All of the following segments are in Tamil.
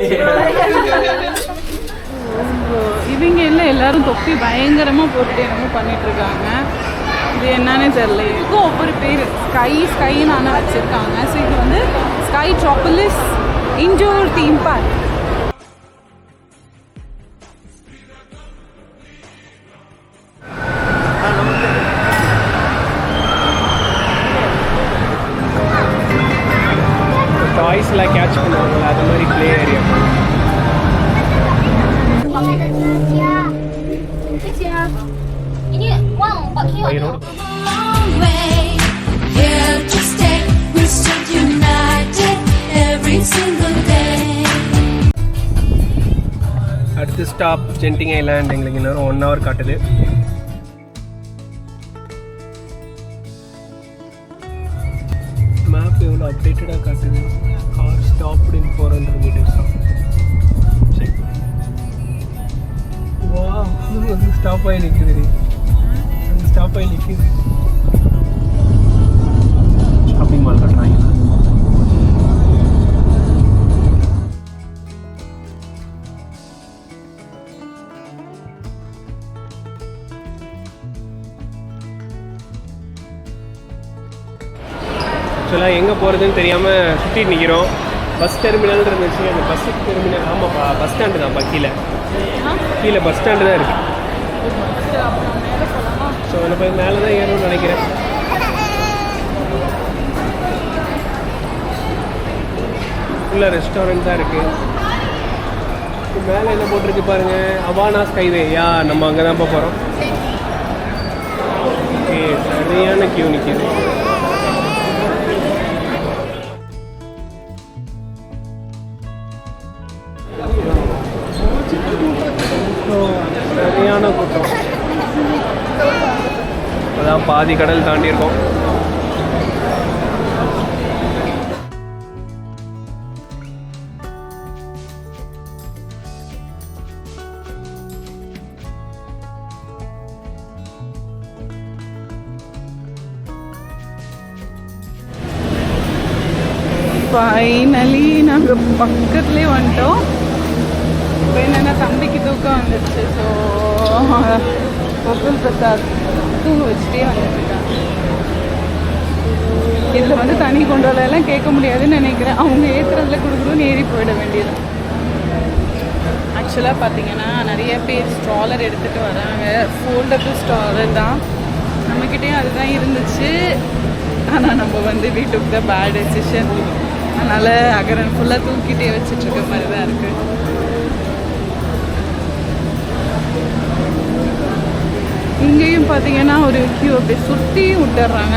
இவங்க எல்லாம் எல்லாரும் தொப்பி பயங்கரமா போட்டுட்டு என்னமோ பண்ணிட்டு இருக்காங்க. இது என்னன்னே தெரியல. இதுக்கும் ஒவ்வொரு பேர். ஸ்கை ஸ்கைன்னு ஆனால் வச்சுருக்காங்க. ஸோ இது வந்து Skytropolis indoor theme park we stood united every single day. அடுத்து ஸ்டாப் ஜென்டிங் ஐலாண்ட் எங்களுக்கு இன்னும் ஒன் ஹவர் காட்டுது. மேப் எவ்வளோ அப்டேட்டடாக காட்டுது? Car stopped in four hundred metres வா ஸ்டாப் ஆகி நிற்குது ஆகி நிற்குது ஷாப்பிங் மால் கட்டுறாங்க ஆக்சுவலாக எங்கே போகிறதுன்னு தெரியாமல் சுற்றிட்டு நிற்கிறோம் பஸ் டெர்மினல் இருந்துச்சு அந்த பஸ் டெர்மினல் ஆமாப்பா பஸ் ஸ்டாண்டு தான்ப்பா கீழே கீழே பஸ் ஸ்டாண்டு தான் இருக்குது ஸோ நம்ம போய் மேலே தான் ஏறணும்னு நினைக்கிறேன். உள்ள ரெஸ்டாரண்ட் தான் இருக்குது மேலே என்ன போட்டிருக்கு பாருங்க. அவானா ஸ்கைவே யா நம்ம அங்கே தான் போகிறோம் ஓகே சரியான கியூ நிற்கிது அதான் பாதி கடல் தாண்டி இருக்கோம் ஃபைனலி நாங்கள் பக்கத்துலேயே வந்துட்டோம் இப்போ என்னென்னா தம்பிக்கு தூக்கம் வந்துடுச்சு ஸோ பிரசாத் தூங்க வச்சுட்டே வந்துட்டுருக்காங்க இதில் வந்து தனி கொண்டு கேட்க முடியாதுன்னு நினைக்கிறேன். அவங்க ஏற்றுறதுல கொடுக்குறோன்னு ஏறி போயிட வேண்டியது. ஆக்சுவலாக பார்த்தீங்கன்னா நிறைய பேர் ஸ்ட்ராலர் எடுத்துகிட்டு வராங்க. ஃபோல்டபுள் ஸ்ட்ராலர் தான். நம்மக்கிட்டேயும் அதுதான் இருந்துச்சு. ஆனால் நம்ம வந்து வீட்டுக்கு தான் பேட் டெசிஷன் அதனால் அகரன் ஃபுல்லாக தூக்கிட்டே வச்சுட்டு இருக்க மாதிரி தான் இருக்குது இங்கேயும் பார்த்தீங்கன்னா ஒரு கியூ அப்படி சுற்றி விட்டுறாங்க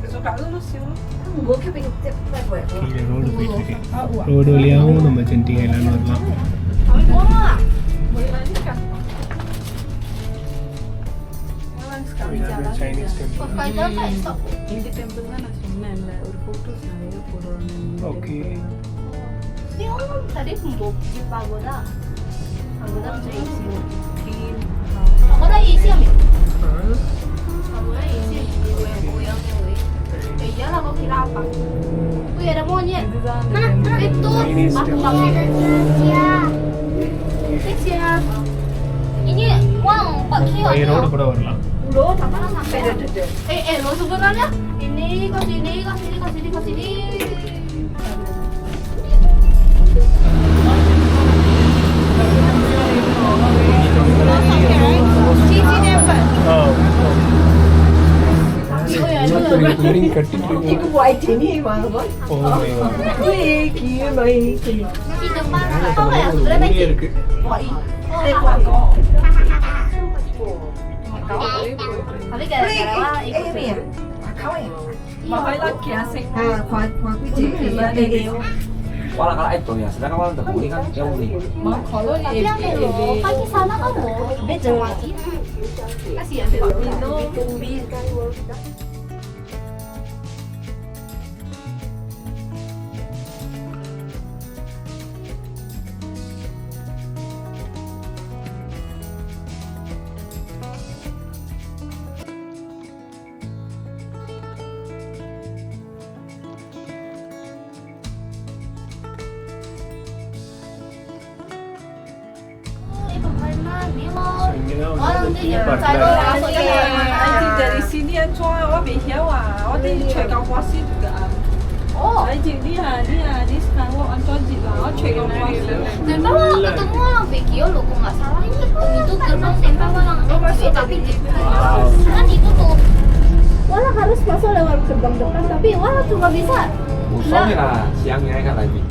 gitu. Orang kalau deh. கீழே ரோடு போயிட்டு இருக்கு ரோடு வழியாகவும் நம்ம ஜென்டிங் ஐலாண்ட் வரலாம் Wah. Chinese temple Pakai jalan stop. இந்த டெம்பிள் தான் நான் சொன்னேன்ல ஒரு ஃபோட்டோஸ் நிறைய போடுவாங்க okay Ini orang tadi mau di pagoda. Pagoda bisa isi. Pagoda isi ambil. Pagoda isi goyang-goyangnya, weh. Ya iyalah kau kira apa? Wih ada monyet. இதுதான் அந்த Mana? temple. Itu. Chinese Aku temple. pakai. Ya. Thanks ya. Ini uang Pak Kio. By road கூட வரலாம் Lo mana sampai? Eh eh lo sebenarnya ini ke sini ke sini ke sini ke sini. 마이틴이 많은 걸? 그의 기회 마이틴. 성아야, 그래 마이틴. Tapi gara-gara ikut film. Mahalah kiasik. Ah, kuat kuat kucing. Wala kalau itu ya, sedangkan wala untuk kuning kan jauh nih. Mak kalau ini ini. Pagi sana kamu, beda lagi. Kasih ya, Bino, Bino. 全球博士 Oh. Saya cik dia, dia, dia sekarang on coji lah, oh cek yang kuasa. Dan bawa ketemu orang video lo, Kau nggak salah ini. Itu gerbang tempat orang itu tapi gitu. Kan itu tuh, wala harus masuk lewat gerbang depan, tapi wala cuma bisa. Usahanya siangnya kan lagi.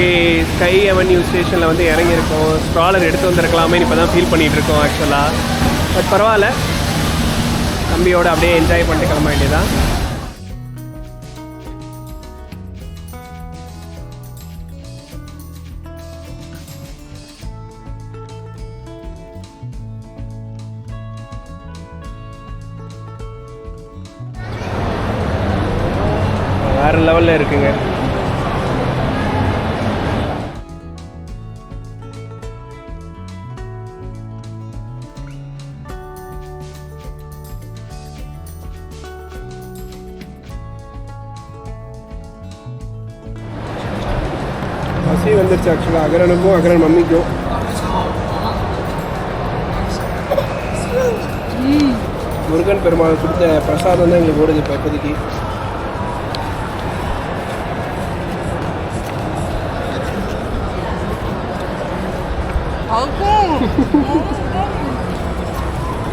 Okay sky avenue ஸ்டேஷனில் வந்து இறங்கியிருக்கோம். ஸ்ட்ராலர் எடுத்து வந்திருக்கலாமே இப்போ தான் ஃபீல் பண்ணிகிட்டு இருக்கோம் ஆக்சுவலாக பட் பரவாயில்ல. தம்பியோட அப்படியே என்ஜாய் பண்ணிட்டு கிளம்ப வேண்டியதான் பசி வந்துருச்சு ஆக்சுவலாக அகரனுக்கும் அகரன் மம்மிக்கும். முருகன் பெருமாள் கொடுத்த பிரசாதம் தான் எங்களுக்கு ஓடுது இப்போ இப்போதைக்கு.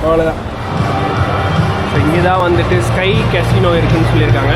அவ்வளோதான் இங்கே தான் வந்துட்டு ஸ்கை கேசினோ இருக்குன்னு சொல்லியிருக்காங்க.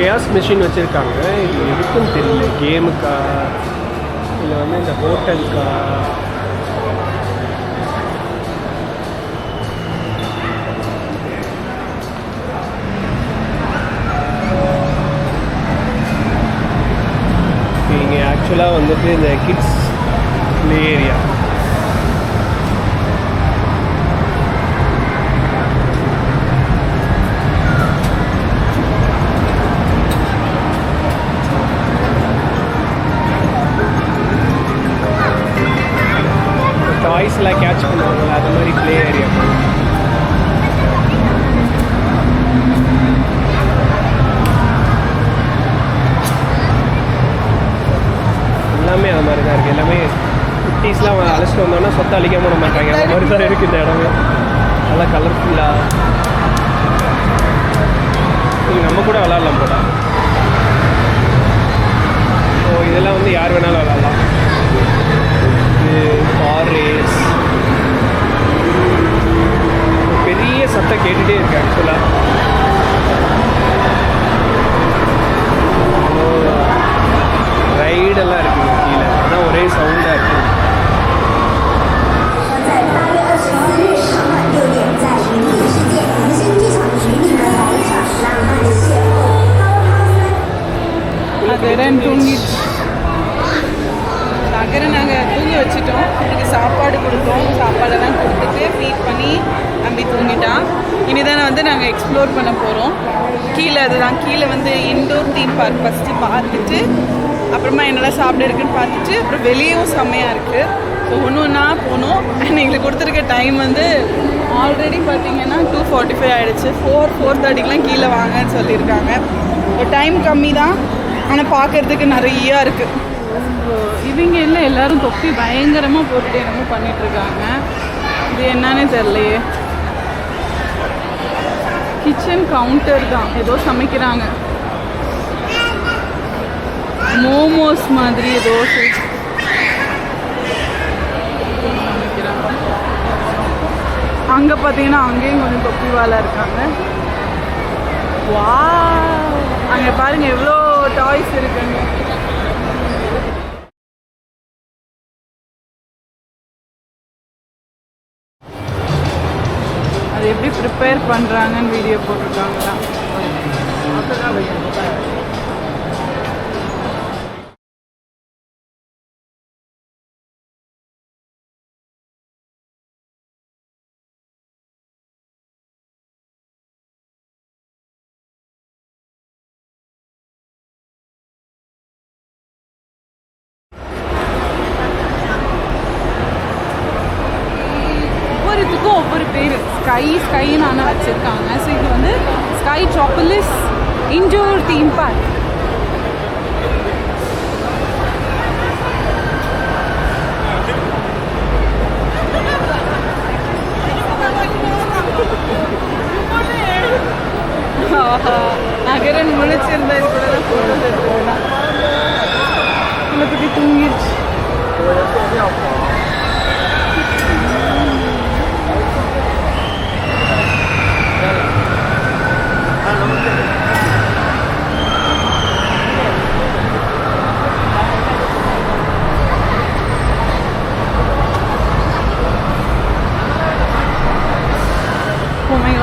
கேஸ் மிஷின் வச்சுருக்காங்க. இது எதுக்குன்னு தெரியல. கேமுக்கா இல்லை வந்து இந்த ஹோட்டலுக்கா இங்கே ஆக்சுவலாக வந்துட்டு இந்த கிட்ஸ் ப்ளே ஏரியா டாய்ஸ்லாம் கேட்ச் பண்ணுவாங்கல்ல அது மாதிரி ப்ளே ஏரியா எல்லாமே அது மாதிரி தான் இருக்குது எல்லாமே குட்டீஸ்லாம் அழைச்சிட்டு வந்தோன்னா சொத்தை அழிக்காம விட மாட்டாங்க. அந்த மாதிரி தான் இருக்குது இந்த இடமே. நல்லா கலர்ஃபுல்லாக நம்ம கூட விளாட்லாம் போட ஸோ இதெல்லாம் வந்து யார் வேணாலும் விளாட்லாம். இது கார் ரேஸ் பார்க் ஃபஸ்ட்டு பார்த்துட்டு அப்புறமா என்னெல்லாம் சாப்பிட இருக்குன்னு பார்த்துட்டு அப்புறம் வெளியும் செம்மையாக இருக்குது ஸோ ஒன்று ஒன்றா போனோம் அண்ட் எங்களுக்கு கொடுத்துருக்க டைம் வந்து ஆல்ரெடி பார்த்தீங்கன்னா டூ ஃபார்ட்டி ஃபைவ் ஆகிடுச்சு ஃபோர் ஃபோர் தேர்ட்டிக்கெலாம் கீழே வாங்கன்னு சொல்லியிருக்காங்க. டைம் கம்மி தான் ஆனால் பார்க்கறதுக்கு நிறையா இருக்குது இவங்க இல்லை எல்லாரும் தொப்பி பயங்கரமாக போட்டுட்டு என்னமோ பண்ணிட்டு இருக்காங்க. இது என்னன்னே தெரியலையே. கிச்சன் கவுண்டர் தான். ஏதோ சமைக்கிறாங்க. மோமோஸ் மாதிரி தோசை. அங்க பாத்தீங்கன்னா அங்கே பார்த்தீங்கன்னா அங்கேயும் கொஞ்சம் தொப்பி வாழை இருக்காங்க. வா அங்கே பாருங்க எவ்வளோ டாய்ஸ் இருக்குங்க அது எப்படி ப்ரிப்பேர் பண்ணுறாங்கன்னு வீடியோ போட்டிருக்காங்களா ஸ்கை ஸ்கைன்னு ஆனால் வச்சுருக்காங்க. ஸோ இது வந்து Skytropolis indoor theme park நகரன் முழிச்சிருந்தா இது கூட தான் போட்டோஸ் எடுத்துக்கலாம் குட்டி தூங்கிடுச்சு.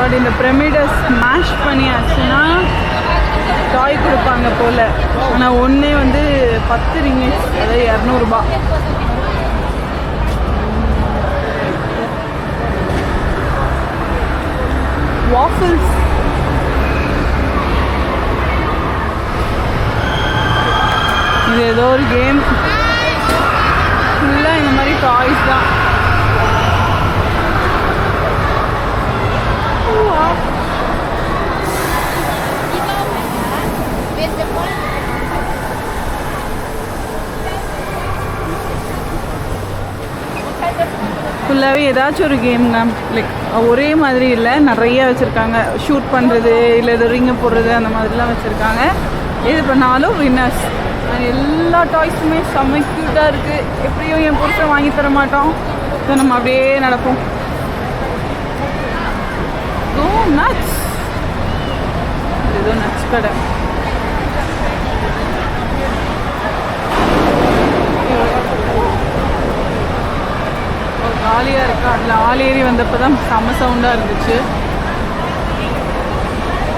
Oh இந்த பிரமிடை ஸ்மாஷ் பண்ணியாச்சுன்னா டாய் கொடுப்பாங்க போல். ஆனால் ஒன்றே வந்து பத்து ரிங்கிட்ஸ் அதாவது இரநூறுபா. வாஃபிள்ஸ் இது ஏதோ ஒரு கேம் ஃபுல்லாக இந்த மாதிரி டாய்ஸ் தான். ஃபுல்லாகவே ஏதாச்சும் ஒரு கேம் தான் லைக் ஒரே மாதிரி இல்லை. நிறைய வச்சுருக்காங்க. ஷூட் பண்ணுறது இல்லை இது ரிங்க போடுறது அந்த மாதிரிலாம் வச்சுருக்காங்க. எது பண்ணாலும் வின்னர்ஸ் எல்லா டாய்ஸுமே செம்ம க்யூட்டாக இருக்குது எப்படியும் என் புருஷன் வாங்கி தர மாட்டோம். ஸோ நம்ம அப்படியே நடப்போம். ஸோ நட்ஸ் ஏதோ நட்ஸ் கடை. ஜாலியாக காலியாக இருக்கா. அதில் ஆள் ஏறி வந்தப்போ தான் செம்ம சவுண்டாக இருந்துச்சு.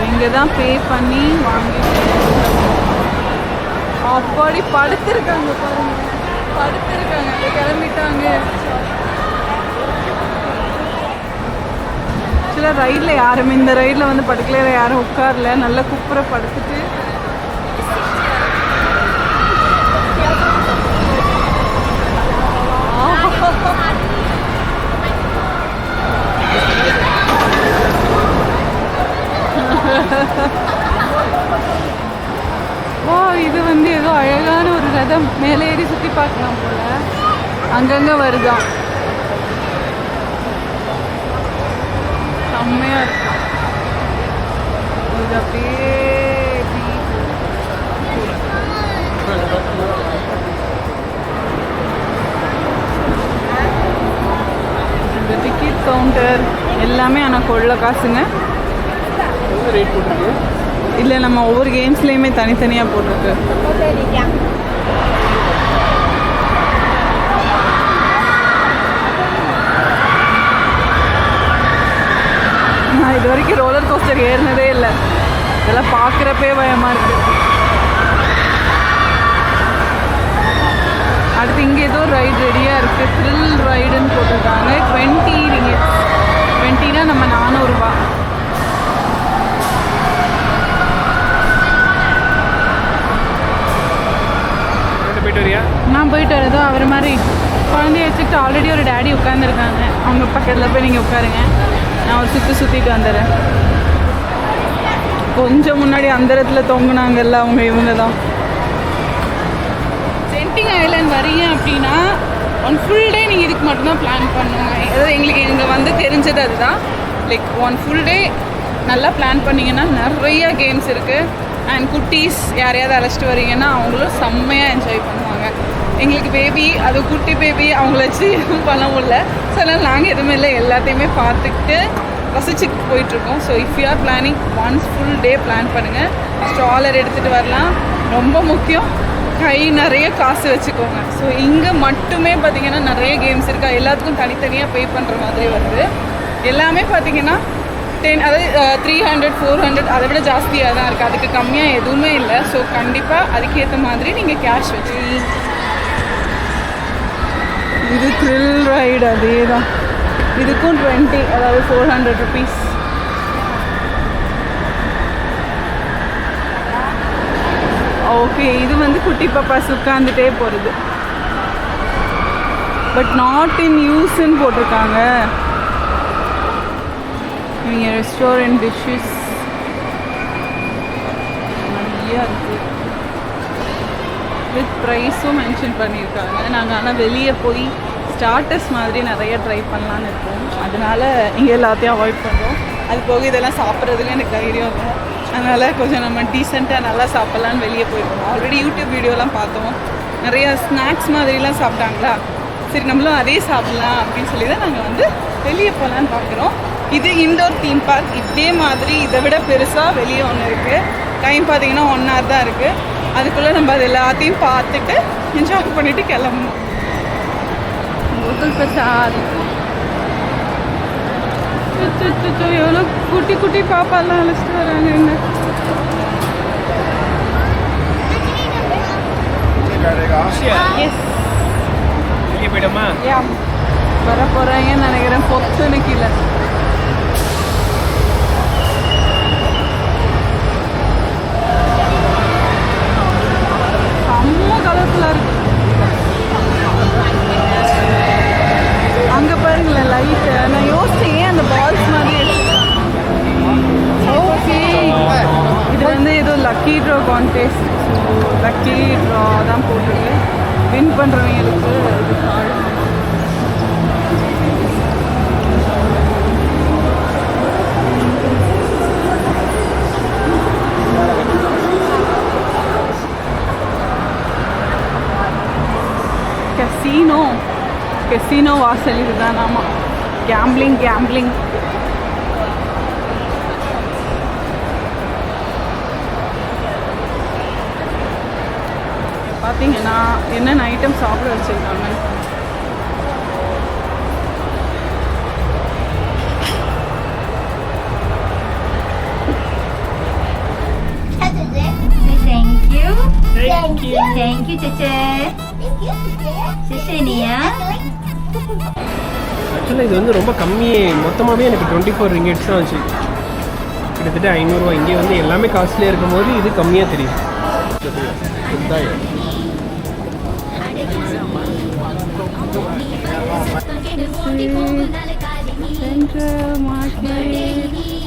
இங்கே தான் பே பண்ணி வாங்கி அப்பாடி படுத்திருக்காங்க பாருங்க. படுத்திருக்காங்க. கிளம்பிட்டாங்க. ஆக்சுவலாக ரயிலில் யாருமே இந்த ரயிலில் வந்து படுக்கலையில் யாரும் உட்காரல. நல்லா குப்புற படுத்துட்டு ஓ இது வந்து ஏதோ அழகான ஒரு ரதம். மேலே ஏறி சுற்றி பார்க்கலாம் போல. அங்கங்கே வருதான் செம்மையாக இருக்கும் இது அப்படியே இந்த டிக்கெட் கவுண்டர் எல்லாமே ஆனால் கொள்ள காசுங்க. ரேட் போட்டிருக்கு? இல்லை நம்ம ஒவ்வொரு கேம்ஸ்லேயுமே தனித்தனியாக போட்டிருக்கு. நான் இது வரைக்கும் ரோலர் கோஸ்டர் ஏறினதே இல்லை. இதெல்லாம் பார்க்குறப்பே பயமாக இருக்கு. அடுத்து இங்கே ஏதோ ரைடு ரெடியாக இருக்குது த்ரில் ரைடுன்னு போட்டிருக்காங்க. டுவெண்ட்டி ரிங்கெட்ஸ் டுவெண்ட்டினா நம்ம நானூறுரூபா போயிட்டு வரியா? நான் போயிட்டு வரதோ அவர் மாதிரி குழந்தைய வச்சுக்கிட்டு ஆல்ரெடி ஒரு டேடி உட்காந்துருக்காங்க அவங்க பக்கத்தில் போய் நீங்கள் உட்காருங்க. நான் ஒரு சுற்றி சுற்றிட்டு வந்துடுறேன். கொஞ்சம் முன்னாடி அந்த இடத்துல தொங்குனாங்கல்ல அவங்க இவங்க தான் சென்டிங் ஐலாண்ட் வரீங்க அப்படின்னா ஒன் ஃபுல் டே நீங்கள் இதுக்கு மட்டும்தான் பிளான் பண்ணுங்க அதாவது எங்களுக்கு இங்கே வந்து தெரிஞ்சது அதுதான். லைக் ஒன் ஃபுல் டே நல்லா பிளான் பண்ணிங்கன்னா நிறைய கேம்ஸ் இருக்குது அண்ட் குட்டீஸ் யாரையாவது அழைச்சிட்டு வரீங்கன்னா அவங்களும் செம்மையாக என்ஜாய் பண்ணுவாங்க. எங்களுக்கு பேபி அது குட்டி பேபி அவங்கள வச்சு எதுவும் பண்ண முடியல. ஸோ அதனால் நாங்கள் எதுவுமே இல்லை எல்லாத்தையுமே பார்த்துக்கிட்டு ரசிச்சுட்டு போயிட்டுருக்கோம். So if you are planning once full day plan பண்ணுங்கள் ஸ்ட்ராலர் எடுத்துகிட்டு வரலாம். ரொம்ப முக்கியம். கை நிறைய காசு வச்சுக்கோங்க. ஸோ இங்கே மட்டுமே பார்த்தீங்கன்னா நிறைய கேம்ஸ் இருக்கா. எல்லாத்துக்கும் தனித்தனியாக பே பண்ணுற மாதிரி வருது. எல்லாமே பார்த்தீங்கன்னா டென் அதாவது த்ரீ ஹண்ட்ரட் ஃபோர் ஹண்ட்ரட் அதை விட ஜாஸ்தியாக தான் இருக்குது அதுக்கு கம்மியாக எதுவுமே இல்லை. ஸோ கண்டிப்பாக அதுக்கேற்ற மாதிரி நீங்கள் கேஷ் வச்சு இது த்ரில் ரைடு அதே தான். இதுக்கும் டுவெண்ட்டி அதாவது ஃபோர் ஹண்ட்ரட் ருபீஸ் ஓகே இது வந்து குட்டி பாப்பாஸ் உட்காந்துட்டே போகிறது பட் நாட் இன் யூஸ்ன்னு போட்டிருக்காங்க. இவங்க ரெஸ்டாரண்ட் டிஷ்ஷஸ் நிறையா இருக்குது வித் ப்ரைஸும் மென்ஷன் பண்ணியிருக்காங்க. நாங்கள் ஆனால் வெளியே போய் ஸ்டார்டர்ஸ் மாதிரி நிறைய ட்ரை பண்ணலான்னு இருக்கோம். அதனால இங்கே எல்லாத்தையும் அவாய்ட் பண்ணுறோம் அது போக இதெல்லாம் சாப்பிட்றதுக்கு எனக்கு தைரியம் இல்லை அதனால் கொஞ்சம் நம்ம டீசெண்டாக நல்லா சாப்பிட்லான்னு வெளியே போயிருக்கோம். ஆல்ரெடி யூடியூப் வீடியோலாம் பார்த்தோம். நிறைய ஸ்நாக்ஸ் மாதிரிலாம் சாப்பிட்டாங்களா? சரி நம்மளும் அதே சாப்பிட்லாம் அப்படின்னு சொல்லி தான் நாங்கள் வந்து வெளியே போகலான்னு பார்க்குறோம் இது இண்டோர் தீம் பார்க் இதே மாதிரி இதை விட பெருசாக வெளியே ஒன்று இருக்குது டைம் பார்த்தீங்கன்னா ஒன் ஹவர் தான் இருக்குது அதுக்குள்ளே நம்ம அது எல்லாத்தையும் பார்த்துட்டு என்ஜாய் பண்ணிட்டு கிளம்பணும். கோகுல் பிரசாத் எவ்வளோ குட்டி குட்டி பாப்பாலாம் அழைச்சிட்டு வராங்க என்ன? வர போகிறாங்கன்னு நினைக்கிறேன். பொத்துன்னு கீழே. கெசினோ வாசல் இதுதான் ஆமாம் கேம்பிளிங் கேம்பிளிங் பார்த்தீங்கன்னா என்னென்ன ஐட்டம் சாப்பிட வச்சுருக்காங்க Thank you. Thank you. Thank you, Cece. Thank you, Cece. Cece ni ya. ஆக்சுவலாக இது வந்து ரொம்ப கம்மி மொத்தமாகவே எனக்கு டுவெண்ட்டி ஃபோர் ரிங்கெட்ஸ் தான் ஆச்சு கிட்டத்தட்ட ஐநூறுரூவா இங்கே வந்து எல்லாமே காஸ்ட்லியாக இருக்கும் போது இது கம்மியாக தெரியும் சென்ட்ரல் மார்க்கெட்